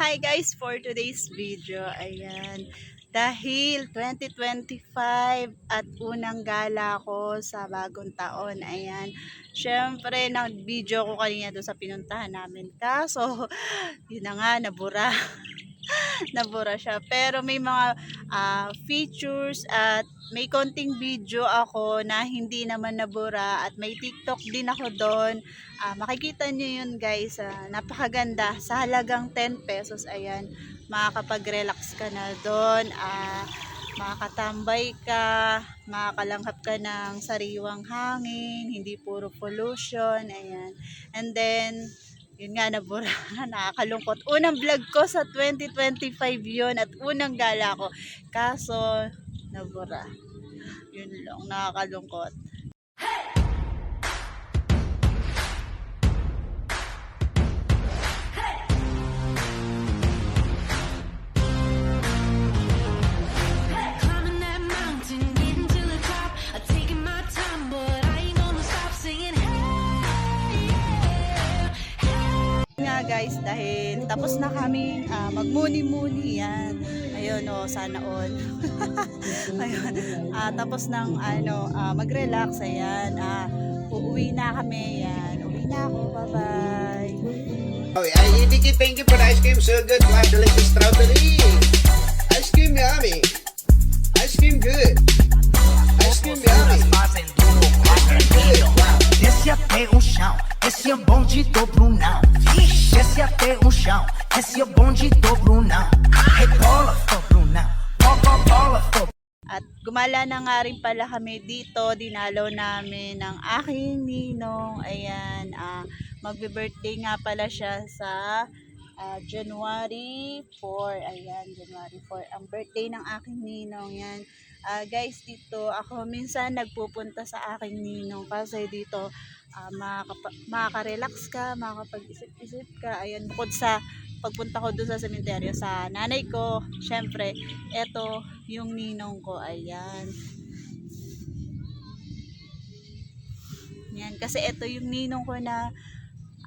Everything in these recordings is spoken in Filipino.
Hi guys, for today's video, ayan, dahil 2025 at unang gala ko sa bagong taon, ayan, syempre, nag-video ko kanina doon sa pinuntahan namin, kaso, yun na nga, nabura, nabura siya, pero may mga ah, features at may konting video ako na hindi naman nabura at may TikTok din ako doon. Ah, makikita nyo yun guys, ah, napakaganda sa halagang 10 pesos, ayan, makakapag-relax ka na doon, ah, makakatambay ka, makakalanghap ka ng sariwang hangin, hindi puro pollution, ayan. And then, yun nga, nabura, nakakalungkot. Unang vlog ko sa 2025 yun at unang gala ko. Kaso, nabura. Yun lang, nakakalungkot. Guys dahil tapos na kami ah, magmuni-muni yan ayun o sana all ayun ah, tapos ng ano ah, mag-relax ayan ah, uuwi na kami yan uwi na ako bye bye Oh, Vicky, thank you for ice cream. So good. Wow, delicious strawberry. Desce até o chão, esse é bonde do Brunão. Desce até o chão, esse é bonde do Brunão. Rebola, do Brunão. Bola, At gumala na nga rin pala kami dito, dinalaw namin ng aking ninong. Ayan, ah, magbe-birthday nga pala siya sa ah, January 4. Ayan, January 4. Ang birthday ng aking ninong yan. Ah, guys, dito ako minsan nagpupunta sa aking ninong kasi dito makaka- makaka-relax ka, makakapag-isip-isip ka. Ayan, bukod sa pagpunta ko doon sa sementeryo sa nanay ko, syempre, eto yung ninong ko, ayan. Yan, kasi ito yung ninong ko na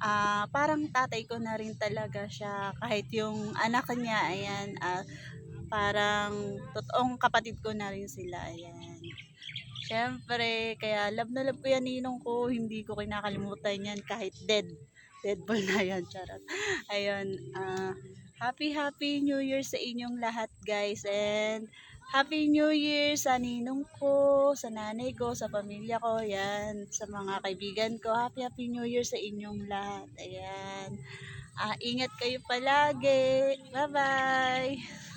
ah, parang tatay ko na rin talaga siya. Kahit yung anak niya, ayan, ah, parang totoong kapatid ko na rin sila, ayan. Siyempre, kaya love na love ko yan ninong ko, hindi ko kinakalimutan yan kahit dead. Dead ball na yan, charot. Ayun, ah, happy happy new year sa inyong lahat guys and Happy New Year sa ninong ko, sa nanay ko, sa pamilya ko, yan, sa mga kaibigan ko. Happy Happy New Year sa inyong lahat. Ayan. Ah, ingat kayo palagi. Bye-bye.